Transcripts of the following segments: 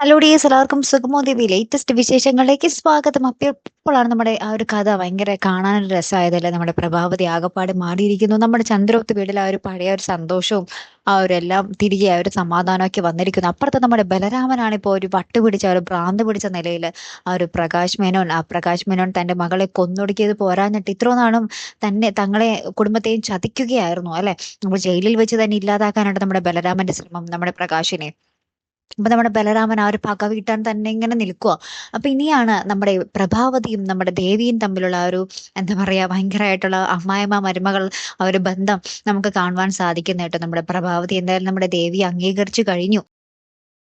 Hello dears എല്ലാവർക്കും സുഗമോ ദേവി latest വിശേഷങ്ങളിലേക്ക് സ്വാഗതം. അപ്പോൾ ഇപ്പോഴാണ് നമ്മുടെ ആ ഒരു കഥ ഭയങ്കര കാണാനൊരു രസമായതല്ലേ? നമ്മുടെ പ്രഭാവതി ആകപ്പാട് മാറിയിരിക്കുന്നു. നമ്മുടെ ചന്ദ്രോത്ത് വീട്ടിൽ ആ ഒരു പഴയ ഒരു സന്തോഷവും ആ ഒരു എല്ലാം തിരികെ ആ ഒരു സമാധാനമൊക്കെ വന്നിരിക്കുന്നു. അപ്പുറത്ത് നമ്മുടെ ബലരാമനാണ് ഇപ്പോൾ ഒരു വട്ട് പിടിച്ച ഒരു ഭ്രാന്ത് പിടിച്ച നിലയിൽ ആ ഒരു പ്രകാശ് മേനോൻ ആ പ്രകാശ് മേനോൻ തന്റെ മകളെ കൊന്നൊടുക്കിയത് പോരാഞ്ഞിട്ട് ഇത്ര നാളും തന്നെ തങ്ങളെ കുടുംബത്തെയും ചതിക്കുകയായിരുന്നു അല്ലെ? നമ്മൾ ജയിലിൽ വെച്ച് തന്നെ ഇല്ലാതാക്കാനാണ് നമ്മുടെ ബലരാമന്റെ ശ്രമം നമ്മുടെ പ്രകാശിനെ അപ്പൊ നമ്മുടെ ബലരാമൻ ആ ഒരു പക വീട്ടാൻ തന്നെ ഇങ്ങനെ നിൽക്കുക അപ്പൊ ഇനിയാണ് നമ്മുടെ പ്രഭാവതിയും നമ്മുടെ ദേവിയും തമ്മിലുള്ള ആ ഒരു എന്താ പറയാ ഭയങ്കരമായിട്ടുള്ള അമ്മായിമ്മ മരുമകൾ ആ ഒരു ബന്ധം നമുക്ക് കാണുവാൻ സാധിക്കുന്ന കേട്ടോ നമ്മുടെ പ്രഭാവതി എന്തായാലും നമ്മുടെ ദേവി അംഗീകരിച്ചു കഴിഞ്ഞു.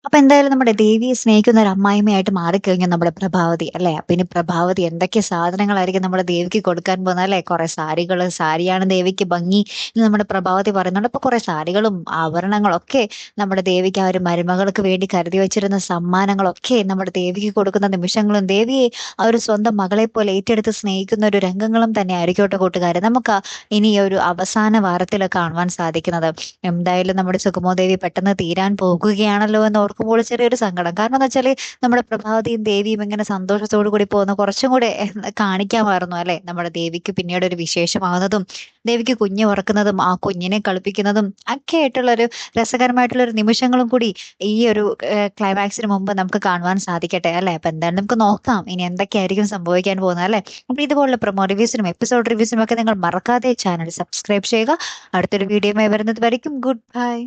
അപ്പൊ എന്തായാലും നമ്മുടെ ദേവിയെ സ്നേഹിക്കുന്ന ഒരു അമ്മായിമ്മയായിട്ട് മാറിക്കഴിഞ്ഞു നമ്മുടെ പ്രഭാവതി അല്ലെ? പിന്നെ പ്രഭാവതി എന്തൊക്കെ സാധനങ്ങളായിരിക്കും നമ്മുടെ ദേവിക്ക് കൊടുക്കാൻ പോകുന്നത് അല്ലെ? കുറെ സാരികൾ സാരിയാണ് ദേവിക്ക് ഭംഗി എന്ന് നമ്മുടെ പ്രഭാവതി പറയുന്നുണ്ട്. അപ്പൊ കുറെ സാരികളും ആഭരണങ്ങളൊക്കെ നമ്മുടെ ദേവിക്ക് ആ ഒരു മരുമകൾക്ക് വേണ്ടി കരുതി വെച്ചിരുന്ന സമ്മാനങ്ങളൊക്കെ നമ്മുടെ ദേവിക്ക് കൊടുക്കുന്ന നിമിഷങ്ങളും ദേവിയെ ആ ഒരു സ്വന്തം മകളെ പോലെ ഏറ്റെടുത്ത് സ്നേഹിക്കുന്ന ഒരു രംഗങ്ങളും തന്നെ ആയിരിക്കട്ടെ കൂട്ടുകാരെ. നമുക്ക് ഇനി ഒരു അവസാന വാരത്തിൽ കാണുവാൻ സാധിക്കുന്നത്. എന്തായാലും നമ്മുടെ സുഗമോദേവി പെട്ടെന്ന് തീരാൻ പോകുകയാണല്ലോ എന്ന് ഓർക്കുമ്പോൾ ചെറിയൊരു സങ്കടം. കാരണം എന്ന് വെച്ചാൽ നമ്മുടെ പ്രഭാവതിയും ദേവിയും ഇങ്ങനെ സന്തോഷത്തോടു കൂടി പോകുന്ന കുറച്ചും കൂടെ കാണിക്കാമായിരുന്നു അല്ലെ? നമ്മുടെ ദേവിക്ക് പിന്നീട് ഒരു വിശേഷമാകുന്നതും ദേവിക്ക് കുഞ്ഞ് ഉറക്കുന്നതും ആ കുഞ്ഞിനെ കളിപ്പിക്കുന്നതും ഒക്കെ ആയിട്ടുള്ള ഒരു രസകരമായിട്ടുള്ള ഒരു നിമിഷങ്ങളും കൂടി ഈ ഒരു ക്ലൈമാക്സിന് മുമ്പ് നമുക്ക് കാണുവാൻ സാധിക്കട്ടെ അല്ലെ? അപ്പൊ എന്താണ് നമുക്ക് നോക്കാം. ഇനി എന്തൊക്കെയായിരിക്കും സംഭവിക്കാൻ പോകുന്നത് അല്ലെ? അപ്പൊ ഇതുപോലുള്ള പ്രൊമോ റിവ്യൂസിനും എപ്പിസോഡ് റിവ്യൂസിനും ഒക്കെ നിങ്ങൾ മറക്കാതെ ചാനൽ സബ്സ്ക്രൈബ് ചെയ്യുക. അടുത്തൊരു വീഡിയോയുമായി വരുന്നത് വരയ്ക്കും. Good bye